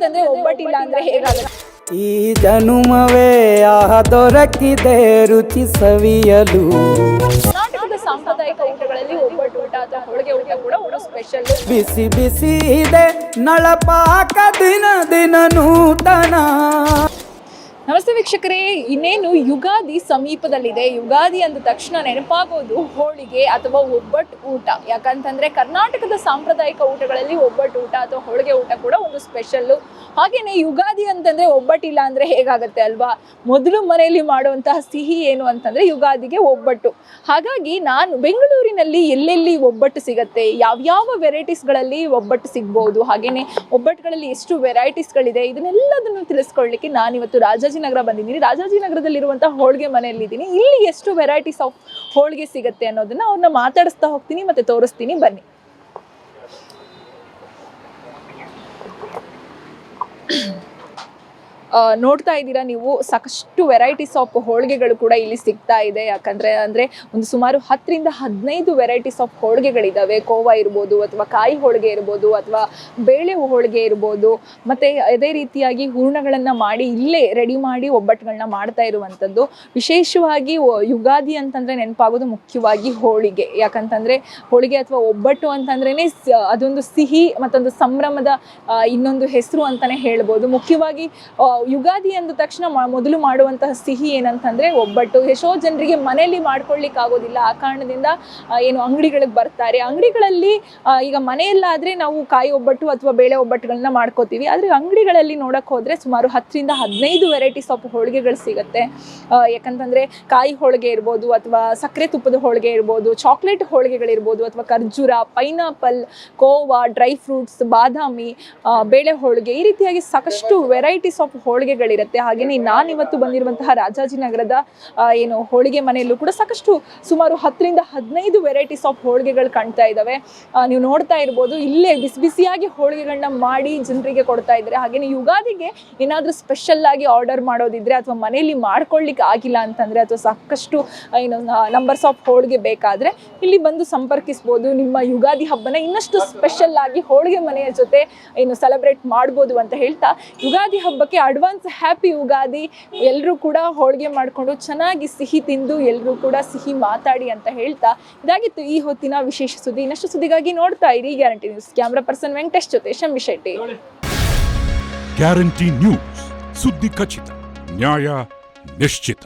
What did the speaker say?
ಅಂತಂದ್ರೆ ಒಬ್ಬಟ್ಟಿಲ್ಲ ಅಂದ್ರೆ ಹೇಗಾಗುತ್ತೆ ಈ ಜನುಮವೇ ಆಹ ದೊರಕಿದೆ ರುಚಿ ಸವಿಯಲು. ಕರ್ನಾಟಕದ ಸಾಂಪ್ರದಾಯಿಕ ಊಟಗಳಲ್ಲಿ ಒಬ್ಬಟ್ಟು ಊಟ ಅಥವಾ ಹೋಳಿಗೆ ಊಟ ಕೂಡ ಒಂದು ಸ್ಪೆಷಲ್ ಬಿಸಿ ಬಿಸಿ ಇದೆ ನಳಪಾಕ ದಿನ ದಿನ ನೂತನ ನಮಸ್ತೆ ವೀಕ್ಷಕರೇ, ಇನ್ನೇನು ಯುಗಾದಿ ಸಮೀಪದಲ್ಲಿದೆ. ಯುಗಾದಿ ಅಂದ ತಕ್ಷಣ ನೆನಪಾಗೋದು ಹೋಳಿಗೆ ಅಥವಾ ಒಬ್ಬಟ್ಟು ಊಟ. ಯಾಕಂತಂದ್ರೆ ಕರ್ನಾಟಕದ ಸಾಂಪ್ರದಾಯಿಕ ಊಟಗಳಲ್ಲಿ ಒಬ್ಬಟ್ಟು ಊಟ ಅಥವಾ ಹೋಳಿಗೆ ಊಟ ಕೂಡ ಒಂದು ಸ್ಪೆಷಲ್ಲು. ಹಾಗೇನೆ ಯುಗಾದಿ ಅಂತಂದ್ರೆ ಒಬ್ಬಟ್ಟಿಲ್ಲ ಅಂದ್ರೆ ಹೇಗಾಗತ್ತೆ ಅಲ್ವಾ? ಮೊದಲು ಮನೆಯಲ್ಲಿ ಮಾಡುವಂತಹ ಸಿಹಿ ಏನು ಅಂತಂದ್ರೆ ಯುಗಾದಿಗೆ ಒಬ್ಬಟ್ಟು. ಹಾಗಾಗಿ ನಾನು ಬೆಂಗಳೂರಿನಲ್ಲಿ ಎಲ್ಲೆಲ್ಲಿ ಒಬ್ಬಟ್ಟು ಸಿಗತ್ತೆ, ಯಾವ್ಯಾವ ವೆರೈಟೀಸ್ಗಳಲ್ಲಿ ಒಬ್ಬಟ್ಟು ಸಿಗ್ಬೋದು, ಹಾಗೇನೆ ಒಬ್ಬಟ್ಟುಗಳಲ್ಲಿ ಎಷ್ಟು ವೆರೈಟೀಸ್ಗಳಿದೆ, ಇದನ್ನೆಲ್ಲದನ್ನು ತಿಳಿಸ್ಕೊಳ್ಳಿಕ್ಕೆ ನಾನಿವತ್ತು ರಾಜಾಜಿನಗರ ಬಂದಿದ್ದೀನಿ. ರಾಜಾಜಿನಗರದಲ್ಲಿರುವಂತಹ ಹೋಳಿಗೆ ಮನೆಯಲ್ಲಿದ್ದೀನಿ ಇಲ್ಲಿ ಎಷ್ಟು ವೆರೈಟೀಸ್ ಆಫ್ ಹೋಳಿಗೆ ಸಿಗುತ್ತೆ ಅನ್ನೋದನ್ನ ಅವ್ರನ್ನ ಮಾತಾಡಿಸ್ತಾ ಹೋಗ್ತೀನಿ ಮತ್ತೆ ತೋರಿಸ್ತೀನಿ. ಬನ್ನಿ. ನೋಡ್ತಾ ಇದ್ದೀರಾ ನೀವು? ಸಾಕಷ್ಟು ವೆರೈಟೀಸ್ ಆಫ್ ಹೋಳಿಗೆಗಳು ಕೂಡ ಇಲ್ಲಿ ಸಿಗ್ತಾ ಇದೆ. ಯಾಕಂದ್ರೆ, ಅಂದ್ರೆ ಒಂದು ಸುಮಾರು ಹತ್ತರಿಂದ ಹದಿನೈದು ವೆರೈಟೀಸ್ ಆಫ್ ಹೋಳಿಗೆಗಳಿದಾವೆ. ಕೋವಾ ಇರ್ಬೋದು ಅಥವಾ ಕಾಯಿ ಹೋಳಿಗೆ ಇರ್ಬೋದು ಅಥವಾ ಬೇಳೆ ಹೋಳಿಗೆ ಇರ್ಬೋದು. ಮತ್ತೆ ಅದೇ ರೀತಿಯಾಗಿ ಹೂರ್ಣಗಳನ್ನ ಮಾಡಿ ಇಲ್ಲೇ ರೆಡಿ ಮಾಡಿ ಒಬ್ಬಟ್ಟುಗಳನ್ನ ಮಾಡ್ತಾ ಇರುವಂಥದ್ದು. ವಿಶೇಷವಾಗಿ ಯುಗಾದಿ ಅಂತಂದ್ರೆ ನೆನಪಾಗೋದು ಮುಖ್ಯವಾಗಿ ಹೋಳಿಗೆ. ಯಾಕಂತಂದ್ರೆ ಹೋಳಿಗೆ ಅಥವಾ ಒಬ್ಬಟ್ಟು ಅಂತಂದ್ರೇನೆ ಅದೊಂದು ಸಿಹಿ ಮತ್ತೊಂದು ಸಂಭ್ರಮದ ಇನ್ನೊಂದು ಹೆಸರು ಅಂತಾನೆ ಹೇಳ್ಬೋದು. ಮುಖ್ಯವಾಗಿ ಯುಗಾದಿ ಅಂದ ತಕ್ಷಣ ಮೊದಲು ಮಾಡುವಂತಹ ಸಿಹಿ ಏನಂತಂದ್ರೆ ಒಬ್ಬಟ್ಟು. ಎಷ್ಟೋ ಜನರಿಗೆ ಮನೆಯಲ್ಲಿ ಮಾಡ್ಕೊಳ್ಲಿಕ್ಕೆ ಆಗೋದಿಲ್ಲ ಆ ಕಾರಣದಿಂದ ಏನು ಅಂಗಡಿಗಳಿಗೆ ಬರ್ತಾರೆ. ಅಂಗಡಿಗಳಲ್ಲಿ ಈಗ ಮನೆಯಲ್ಲಾದ್ರೆ ನಾವು ಕಾಯಿ ಒಬ್ಬಟ್ಟು ಅಥವಾ ಬೇಳೆ ಒಬ್ಬಟ್ಟುಗಳನ್ನ ಮಾಡ್ಕೋತೀವಿ. ಆದ್ರೆ ಅಂಗಡಿಗಳಲ್ಲಿ ನೋಡಕ್ ಹೋದ್ರೆ ಸುಮಾರು ಹತ್ತರಿಂದ ಹದಿನೈದು ವೆರೈಟೀಸ್ ಆಫ್ ಹೋಳಿಗೆಗಳು ಸಿಗುತ್ತೆ. ಯಾಕಂತಂದರೆ ಕಾಯಿ ಹೋಳಿಗೆ ಇರ್ಬೋದು ಅಥವಾ ಸಕ್ಕರೆ ತುಪ್ಪದ ಹೋಳಿಗೆ ಇರ್ಬೋದು ಚಾಕ್ಲೇಟ್ ಹೋಳಿಗೆಗಳಿರ್ಬೋದು ಅಥವಾ ಖರ್ಜೂರ ಪೈನಾಪಲ್ ಕೋವಾ ಡ್ರೈ ಫ್ರೂಟ್ಸ್ ಬಾದಾಮಿ ಬೇಳೆ ಹೋಳಿಗೆ ಈ ರೀತಿಯಾಗಿ ಸಾಕಷ್ಟು ವೆರೈಟೀಸ್ ಆಫ್ ಹೋಳಿಗೆಗಳಿರುತ್ತೆ. ಹಾಗೆಯೇ ನಾನಿವತ್ತು ಬಂದಿರುವಂತಹ ರಾಜಾಜಿನಗರದ ಏನು ಹೋಳಿಗೆ ಮನೆಯಲ್ಲೂ ಕೂಡ ಸಾಕಷ್ಟು ಸುಮಾರು ಹತ್ತರಿಂದ ಹದಿನೈದು ವೆರೈಟೀಸ್ ಆಫ್ ಹೋಳಿಗೆಗಳು ಕಾಣ್ತಾ ಇದ್ದಾವೆ. ನೀವು ನೋಡ್ತಾ ಇರ್ಬೋದು, ಇಲ್ಲೇ ಬಿಸಿ ಬಿಸಿಯಾಗಿ ಹೋಳಿಗೆಗಳನ್ನ ಮಾಡಿ ಜನರಿಗೆ ಕೊಡ್ತಾ ಇದ್ದಾರೆ. ಹಾಗೆಯೇ ಯುಗಾದಿಗೆ ಏನಾದರೂ ಸ್ಪೆಷಲ್ ಆಗಿ ಆರ್ಡರ್ ಮಾಡೋದಿದ್ರೆ ಅಥವಾ ಮನೆಯಲ್ಲಿ ಮಾಡ್ಕೊಳ್ಳಿಕ್ಕೆ ಆಗಿಲ್ಲ ಅಂತಂದ್ರೆ ಅಥವಾ ಸಾಕಷ್ಟು ಏನು ನಂಬರ್ಸ್ ಆಫ್ ಹೋಳಿಗೆ ಬೇಕಾದ್ರೆ ಇಲ್ಲಿ ಬಂದು ಸಂಪರ್ಕಿಸ್ಬೋದು. ನಿಮ್ಮ ಯುಗಾದಿ ಹಬ್ಬನ ಇನ್ನಷ್ಟು ಸ್ಪೆಷಲ್ ಆಗಿ ಹೋಳಿಗೆ ಮನೆಯ ಜೊತೆ, ಏನು ಸೆಲೆಬ್ರೇಟ್ ಮಾಡ್ಬೋದು ಅಂತ ಹೇಳ್ತಾ, ಯುಗಾದಿ ಹಬ್ಬಕ್ಕೆ ಅಡ್ವಾನ್ಸ್ ಹ್ಯಾಪಿ ಯುಗಾದಿ ಎಲ್ಲರೂ ಕೂಡ ಹೋಳಿಗೆ ಮಾಡಿಕೊಂಡು ಚೆನ್ನಾಗಿ ಸಿಹಿ ತಿಂದು ಎಲ್ಲರೂ ಕೂಡ ಸಿಹಿ ಮಾತಾಡಿ ಅಂತ ಹೇಳ್ತಾ ಇದಾಗಿತ್ತು ಈ ಹೊತ್ತಿನ ವಿಶೇಷ ಸುದ್ದಿ. ಇನ್ನಷ್ಟು ಸುದ್ದಿಗಾಗಿ ನೋಡ್ತಾ ಇರಿ guarantee news. Camera person Venkatesh ಜೊತೆ ಶಂಭಿ ಶೆಟ್ಟಿ. Guarantee news. ಸುದ್ದಿ ಖಚಿತ, ನ್ಯಾಯ ನಿಶ್ಚಿತ.